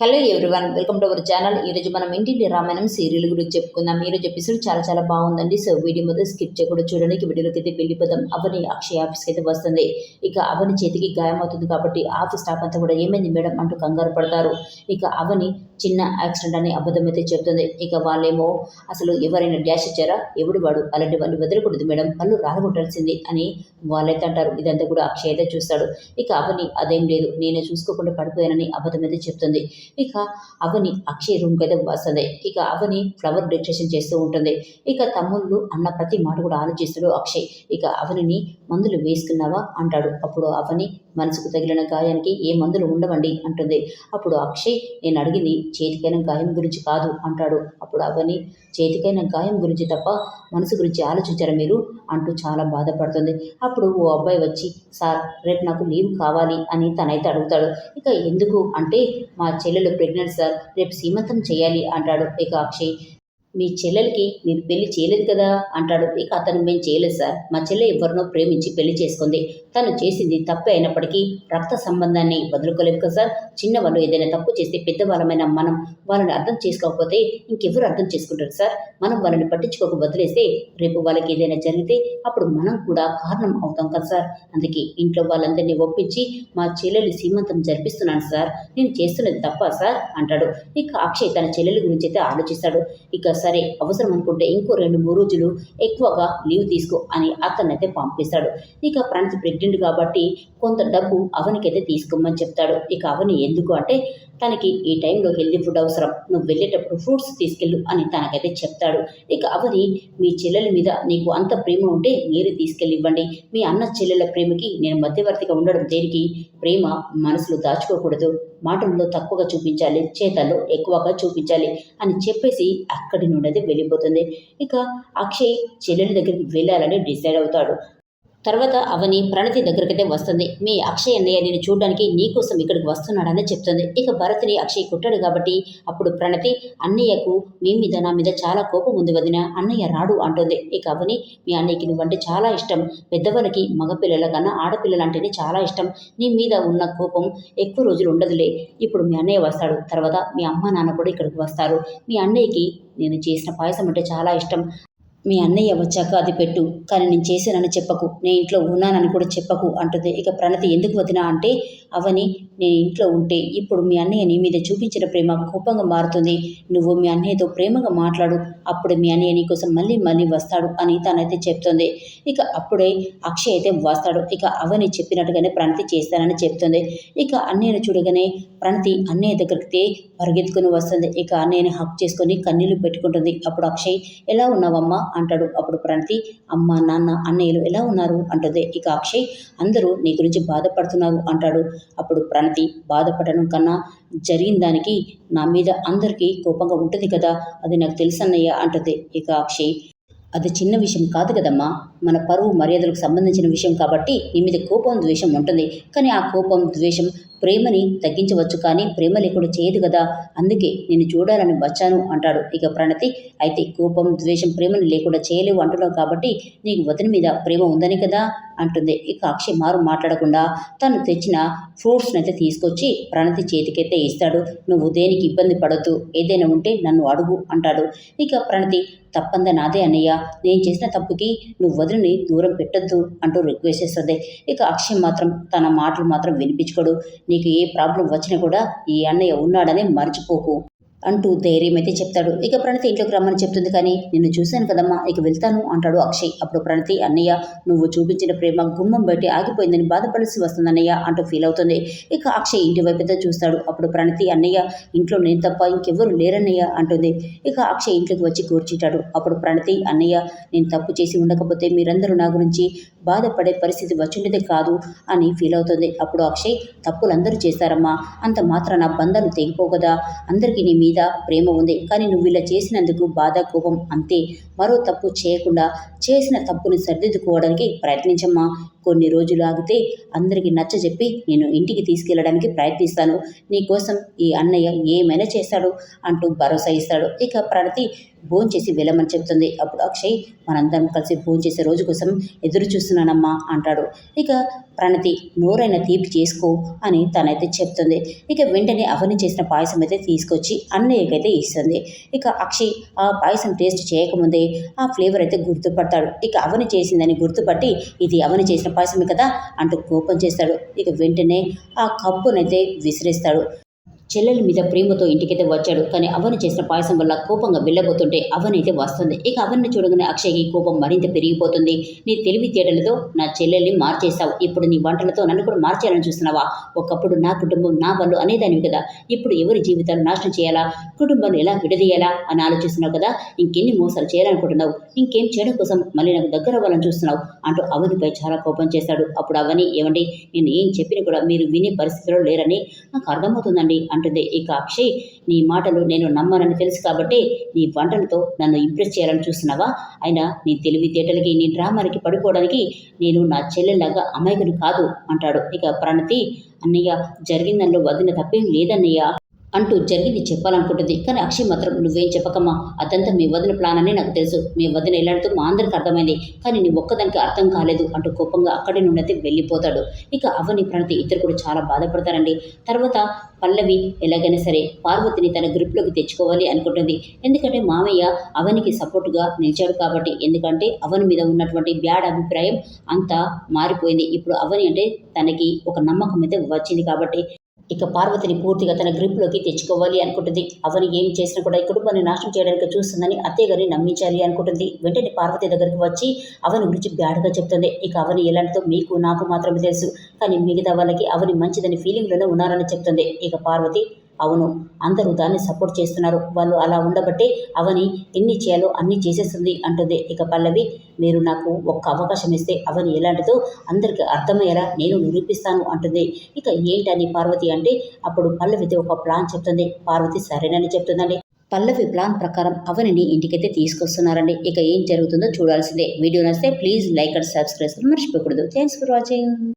Hello everyone welcome to our channel ఈరోజు మనం ఇంటింటి రామాయణం సీరియల్ గురించి చెప్పుకుందాం. ఈరోజు ఎపిసోడ్ చాలా చాలా బాగుందండి. సో వీడియో మొదలు స్కిప్ చేయకుండా చూడడానికి వీడియోలోకి అయితే వెళ్ళిపోతాం అవని అక్షయ్ ఆఫీస్కి అయితే వస్తుంది. ఇక అవని చేతికి గాయం అవుతుంది కాబట్టి ఆఫీస్ స్టాఫ్ అంతా కూడా ఏమైంది మేడం అంటూ కంగారు పడతారు. ఇక అవని చిన్న యాక్సిడెంట్ అని అబద్ధం అయితే చెప్తుంది. ఇక వాళ్ళేమో అసలు ఎవరైనా డ్యాష్ ఇచ్చారా? ఎవడు వాడు? అలాంటి వాళ్ళు వదలకూడదు మేడం. వాళ్ళు రాలగొట్టాల్సింది అని వాళ్ళైతే అంటారు. ఇదంతా కూడా అక్షయ్ అయితే చూస్తాడు. ఇక అవని అదేం లేదు. నేనే చూసుకోకుండా పడిపోయానని అబద్ధం అయితే చెప్తుంది. ఇక అవని అక్షయ్ రూమ్కి అయితే వస్తుంది. ఇక అవని ఫ్లవర్ డెకరేషన్ చేస్తూ ఉంటుంది. ఇక తమ్ముళ్ళు అన్న ప్రతి మాట కూడా ఆలోచిస్తాడు అక్షయ్. ఇక అవనిని మందులు వేసుకున్నావా? అంటాడు. అప్పుడు అవని మనసుకు తగిలిన గాయానికి ఏ మందులు ఉండవండి అంటుంది. అప్పుడు అక్షయ్ నేను అడిగింది చేతికైన గాయం గురించి కాదు అంటాడు. అప్పుడు అవని చేతికైన గాయం గురించి తప్ప మనసు గురించి ఆలోచించారా మీరు? అంటూ చాలా బాధపడుతుంది. అప్పుడు ఓ అబ్బాయి వచ్చి సార్ రేపు నాకు లీవ్ కావాలి అని తనైతే అడుగుతాడు. ఇక ఎందుకు? అంటే మా చెల్లెలు ప్రెగ్నెంట్ సార్ రేపు సీమంతం చేయాలి అంటాడు. ఇక అక్షయ్ మీ చెల్లెలకి మీరు పెళ్ళి చేయలేదు కదా? అంటాడు. ఇక అతను మేము చేయలేదు సార్. మా చెల్లె ఎవరినో ప్రేమించి పెళ్ళి చేసుకుంది. తను చేసింది తప్పే అయినప్పటికీ రక్త సంబంధాన్ని వదులుకోలేదు కదా సార్. చిన్నవాళ్ళు ఏదైనా తప్పు చేస్తే పెద్దవాళ్ళమైన మనం వాళ్ళని అర్థం చేసుకోకపోతే ఇంకెవరు అర్థం చేసుకుంటారు సార్. మనం వాళ్ళని పట్టించుకోక వదిలేస్తే రేపు వాళ్ళకి ఏదైనా జరిగితే అప్పుడు మనం కూడా కారణం అవుతాం కదా సార్. అందుకే ఇంట్లో వాళ్ళందరినీ ఒప్పించి మా చెల్లెలు సీమంతం జరిపిస్తున్నాను సార్. నేను చేస్తున్నది తప్ప సార్ అంటాడు. ఇక అక్షయ్ తన చెల్లెల గురించి అయితే ఆలోచిస్తాడు. ఇక సరే అవసరం అనుకుంటే ఇంకో రెండు మూడు రోజులు ఎక్కువగా లీవ్ తీసుకో అని అతన్నైతే పంపిస్తాడు. ఇక ప్రణతి ప్రెగ్నెంట్ కాబట్టి కొంత డబ్బు అవనికైతే తీసుకోమని చెప్తాడు. ఇక అవని ఎందుకు అంటే తనకి ఈ టైంలో హెల్దీ ఫుడ్ అవసరం. నువ్వు వెళ్ళేటప్పుడు ఫ్రూట్స్ తీసుకెళ్ళు అని తనకైతే చెప్తాడు. ఇక అవని మీ చెల్లెల మీద నీకు అంత ప్రేమ ఉంటే మీరే తీసుకెళ్ళి ఇవ్వండి మీ అన్న చెల్లెల ప్రేమకి నేను మధ్యవర్తిగా ఉండడం దేనికి? ప్రేమ మనసులో దాచుకోకూడదు. మాటల్లో తక్కువగా చూపించాలి చేతల్లో ఎక్కువగా చూపించాలి అని చెప్పేసి అక్కడి నుండి అయితే వెళ్ళిపోతుంది. ఇక అక్షయ్ చెల్లెల దగ్గరికి వెళ్ళాలని డిసైడ్ అవుతాడు. తర్వాత అవని ప్రణతి దగ్గరికైతే వస్తుంది. మీ అక్షయ్ అన్నయ్య నేను చూడడానికి నీకోసం ఇక్కడికి వస్తున్నాడని చెప్తుంది. ఇక భరత్ని అక్షయ్ కొట్టాడు కాబట్టి అప్పుడు ప్రణతి అన్నయ్యకు మీ మీద నా మీద చాలా కోపం ఉంది వదిన. అన్నయ్య రాడు అంటుంది. ఇక అవని మీ అన్నయ్యకి నువ్వంటే చాలా ఇష్టం. పెద్దవాళ్ళకి మగపిల్లల కన్నా ఆడపిల్లలంటేనే చాలా ఇష్టం. నీ మీద ఉన్న కోపం ఎక్కువ రోజులు ఉండదులే. ఇప్పుడు మీ అన్నయ్య వస్తాడు. తర్వాత మీ అమ్మ నాన్న కూడా ఇక్కడికి వస్తారు. మీ అన్నయ్యకి నేను చేసిన పాయసం అంటే చాలా ఇష్టం. మీ అన్నయ్య వచ్చాక అది పెట్టు. కానీ నేను చేశానని చెప్పకు. నేను ఇంట్లో ఉన్నానని కూడా చెప్పకు అంటుంది. ఇక ప్రణతి ఎందుకు వదినా అంటే అవని నేను ఇంట్లో ఉంటే ఇప్పుడు మీ అన్నయ్య నీ మీద చూపించిన ప్రేమ కోపంగా మారుతుంది. నువ్వు మీ అన్నయ్యతో ప్రేమగా మాట్లాడు. అప్పుడు మీ అన్నయ్య నీకోసం మళ్ళీ మళ్ళీ వస్తాడు అని తనైతే చెప్తుంది. ఇక అప్పుడే అక్షయ్ అయితే వస్తాడు. ఇక అవని చెప్పినట్టుగానే ప్రణతి చేస్తానని చెప్తుంది. ఇక అన్నయ్యను చూడగానే ప్రణతి అన్నయ్య దగ్గరికి పరిగెత్తుకుని వస్తుంది. ఇక అన్నయ్యని హక్ చేసుకొని కన్నీళ్ళు పెట్టుకుంటుంది. అప్పుడు అక్షయ్ ఎలా ఉన్నావమ్మా? అంటాడు. అప్పుడు ప్రణతి అమ్మ నాన్న అన్నయ్యలు ఎలా ఉన్నారు? అంటుంది. ఇక అక్షయ్ అందరూ నీ గురించి బాధపడుతున్నారు అంటాడు. అప్పుడు ప్రణతి బాధపడడం కన్నా జరిగిన దానికి నా మీద అందరికీ కోపంగా ఉంటుంది కదా అది నాకు తెలుసన్నయ్య అంటుంది. ఇక అక్షయ్ అది చిన్న విషయం కాదు కదమ్మా. మన పరువు మర్యాదలకు సంబంధించిన విషయం కాబట్టి నీ మీద కోపం ద్వేషం ఉంటుంది. కానీ ఆ కోపం ద్వేషం ప్రేమని తగ్గించవచ్చు కానీ ప్రేమ లేకుండా చేయదు కదా. అందుకే నేను చూడాలని వచ్చాను అంటాడు. ఇక ప్రణతి అయితే కోపం ద్వేషం ప్రేమని లేకుండా చేయలేవు అంటున్నావు కాబట్టి నీకు వదిన మీద ప్రేమ ఉందని కదా అంటుంది. ఇక అక్షయ్ మారు మాట్లాడకుండా తను తెచ్చిన ఫ్రూట్స్ని అయితే తీసుకొచ్చి ప్రణతి చేతికైతే ఇస్తాడు. నువ్వు దేనికి ఇబ్బంది పడద్దు ఏదైనా ఉంటే నన్ను అడుగు అంటాడు. ఇక ప్రణతి తప్పందా నాదే అన్నయ్య నేను చేసిన తప్పుకి నువ్వు వదిలిని దూరం పెట్టొద్దు అంటూ రిక్వెస్ట్ చేస్తుంది. ఇక అక్షయ్ మాత్రం తన మాటలు మాత్రం వినిపించుకోడు. నీకు ఏ ప్రాబ్లం వచ్చినా కూడా ఈ అన్నయ్య ఉన్నాడని మర్చిపోకు. అంటూ ధైర్యం అయితే చెప్తాడు. ఇక ప్రణతి ఇంట్లోకి రమ్మని చెప్తుంది కానీ నిన్ను చూశాను కదమ్మా ఇక వెళ్తాను అంటాడు అక్షయ్. అప్పుడు ప్రణతి అన్నయ్య నువ్వు చూపించిన ప్రేమ గుమ్మం బయట ఆగిపోయిందని బాధపడాల్సి వస్తుంది అన్నయ్య అంటూ ఫీల్ అవుతుంది. ఇక అక్షయ్ ఇంటి వైపుతో చూస్తాడు. అప్పుడు ప్రణతి అన్నయ్య ఇంట్లో నేను తప్ప ఇంకెవ్వరు లేరన్నయ్య అంటుంది. ఇక అక్షయ్ ఇంట్లోకి వచ్చి కూర్చుంటాడు. అప్పుడు ప్రణతి అన్నయ్య నేను తప్పు చేసి ఉండకపోతే మీరందరూ నా గురించి బాధపడే పరిస్థితి వచ్చిండేది కాదు అని ఫీల్ అవుతుంది. అప్పుడు అక్షయ్ తప్పులు అందరూ చేస్తారమ్మా అంత మాత్రాన బంధాలు తెగిపోగదా అందరికీ నీ మీద ప్రేమ ఉంది. కానీ నువ్వు ఇలా చేసినందుకు బాధ కోపం అంతే. మరో తప్పు చేయకుండా చేసిన తప్పుని సరిదిద్దుకోవడానికి ప్రయత్నించమ్మా. కొన్ని రోజులు ఆగితే అందరికీ నచ్చ చెప్పి నేను ఇంటికి తీసుకెళ్ళడానికి ప్రయత్నిస్తాను. నీకోసం ఈ అన్నయ్య ఏమైనా చేస్తాడు అంటూ భరోసా ఇస్తాడు. ఇక ప్రణతి భోంచేసి వెళ్ళమని చెప్తుంది అప్పుడు అక్షయ్ మనందరం కలిసి భోంచేసే రోజు కోసం ఎదురు చూస్తున్నానమ్మా అంటాడు. ఇక ప్రణతి నోరైన తీపి చేసుకో అని తనైతే చెప్తుంది. ఇక వెంటనే అవని చేసిన పాయసం అయితే తీసుకొచ్చి అన్నయ్యకైతే ఇస్తుంది. ఇక అక్షయ్ ఆ పాయసం టేస్ట్ చేయకముందే ఆ ఫ్లేవర్ అయితే గుర్తుపడతాడు. ఇక అవని చేసిందని గుర్తుపట్టి ఇది అవని చేసిన పాయసమే కదా అంటూ కోపం చేస్తాడు. ఇక వెంటనే ఆ కప్పునైతే విసిరేస్తాడు. చెల్లెల మీద ప్రేమతో ఇంటికైతే వచ్చాడు. కానీ అవని చేసిన పాయసం వల్ల కోపంగా వెళ్ళబోతుంటే అవని అయితే వస్తుంది. ఇక అవన్ని చూడగానే అక్షయ్కి కోపం మరింత పెరిగిపోతుంది. నీ తెలివితేటలతో నా చెల్లెల్ని మార్చేస్తావు ఇప్పుడు నీ వంటలతో నన్ను కూడా మార్చేయాలని చూస్తున్నావా? ఒకప్పుడు నా కుటుంబం నా వాళ్ళు అనేదానివి కదా. ఇప్పుడు ఎవరి జీవితాలు నాశనం చేయాలా? కుటుంబాన్ని ఎలా విడదీయాలా? అని ఆలోచిస్తున్నావు కదా? ఇంకెన్ని మోసాలు చేయాలనుకుంటున్నావు? ఇంకేం చేయడం కోసం మళ్ళీ నాకు దగ్గర అవ్వాలని చూస్తున్నావు? అంటూ అవనిపై చాలా కోపం చేస్తాడు. అప్పుడు అవని ఏమండి? నేను ఏం చెప్పినా కూడా మీరు వినే పరిస్థితిలో లేరని నాకు అర్థమవుతుందండి అంటుంది ఇక అక్షయ్ నీ మాటలు నేను నమ్మనని తెలుసు కాబట్టి నీ వంటలతో నన్ను ఇంప్రెస్ చేయాలని చూస్తున్నావా? అయినా నీ తెలివితేటలకి నీ డ్రామాలకి పడిపోవడానికి నేను నా చెల్లెల్లాగా అమాయకుని కాదు అంటాడు. ఇక ప్రణతి అన్నయ్య జరిగిన వదిన తప్పేం లేదన్నయ్య. అంటూ జరిగింది చెప్పాలనుకుంటుంది. కానీ అక్షయ్ మాత్రం నువ్వేం చెప్పకమ్మా అదంతా మీ వదిన ప్లాన్ అని నాకు తెలుసు. మీ వదిన ఎలాంటితో మా అందరికి అర్థమైంది. కానీ నీ ఒక్కదానికి అర్థం కాలేదు అంటూ కోపంగా అక్కడి నుండి అయితే వెళ్ళిపోతాడు. ఇక అవని ప్రణతి ఇద్దరు కూడా చాలా బాధపడతారండి. తర్వాత పల్లవి ఎలాగైనా సరే పార్వతిని తన గ్రిప్లోకి తెచ్చుకోవాలి అనుకుంటుంది. ఎందుకంటే మామయ్య అవనికి సపోర్టుగా నిలిచాడు కాబట్టి. ఎందుకంటే అవని మీద ఉన్నటువంటి బ్యాడ్ అభిప్రాయం అంతా మారిపోయింది. ఇప్పుడు అవని అంటే తనకి ఒక నమ్మకం అయితే వచ్చింది కాబట్టి ఇక పార్వతిని పూర్తిగా తన గ్రిప్లోకి తెచ్చుకోవాలి అనుకుంటుంది. అవని ఏం చేసినా కూడా ఈ కుటుంబాన్ని నాశనం చేయడానికి చూస్తుందని అత్తయ్య గారిని నమ్మించాలి అనుకుంటుంది. వెంటనే పార్వతి దగ్గరికి వచ్చి అవని గురించి బ్యాడ్గా చెప్తుంది. ఇక అవని ఎలాంటిదో మీకు నాకు మాత్రమే తెలుసు. కానీ మిగతా వాళ్ళకి అవని మంచిదని ఫీలింగ్లోనే ఉన్నారని చెప్తుంది. ఇక పార్వతి అవును అందరూ దాన్ని సపోర్ట్ చేస్తున్నారు. వాళ్ళు అలా ఉండబట్టే అవని ఎన్ని చేయాలో అన్ని చేసేస్తుంది అంటుంది. ఇక పల్లవి మీరు నాకు ఒక్క అవకాశం ఇస్తే అవని ఎలాంటిదో అందరికీ అర్థమయ్యేలా నేను నిరూపిస్తాను అంటుంది. ఇక ఏంటని పార్వతి అంటే అప్పుడు పల్లవితో ఒక ప్లాన్ చెప్తుంది. పార్వతి సరేనని చెప్తుందండి. పల్లవి ప్లాన్ ప్రకారం అవనిని ఇంటికైతే తీసుకొస్తున్నారండి. ఇక ఏం జరుగుతుందో చూడాల్సిందే. వీడియో నచ్చితే ప్లీజ్ లైక్ అండ్ సబ్స్క్రైబ్ మర్చిపోకూడదు. Thanks for watching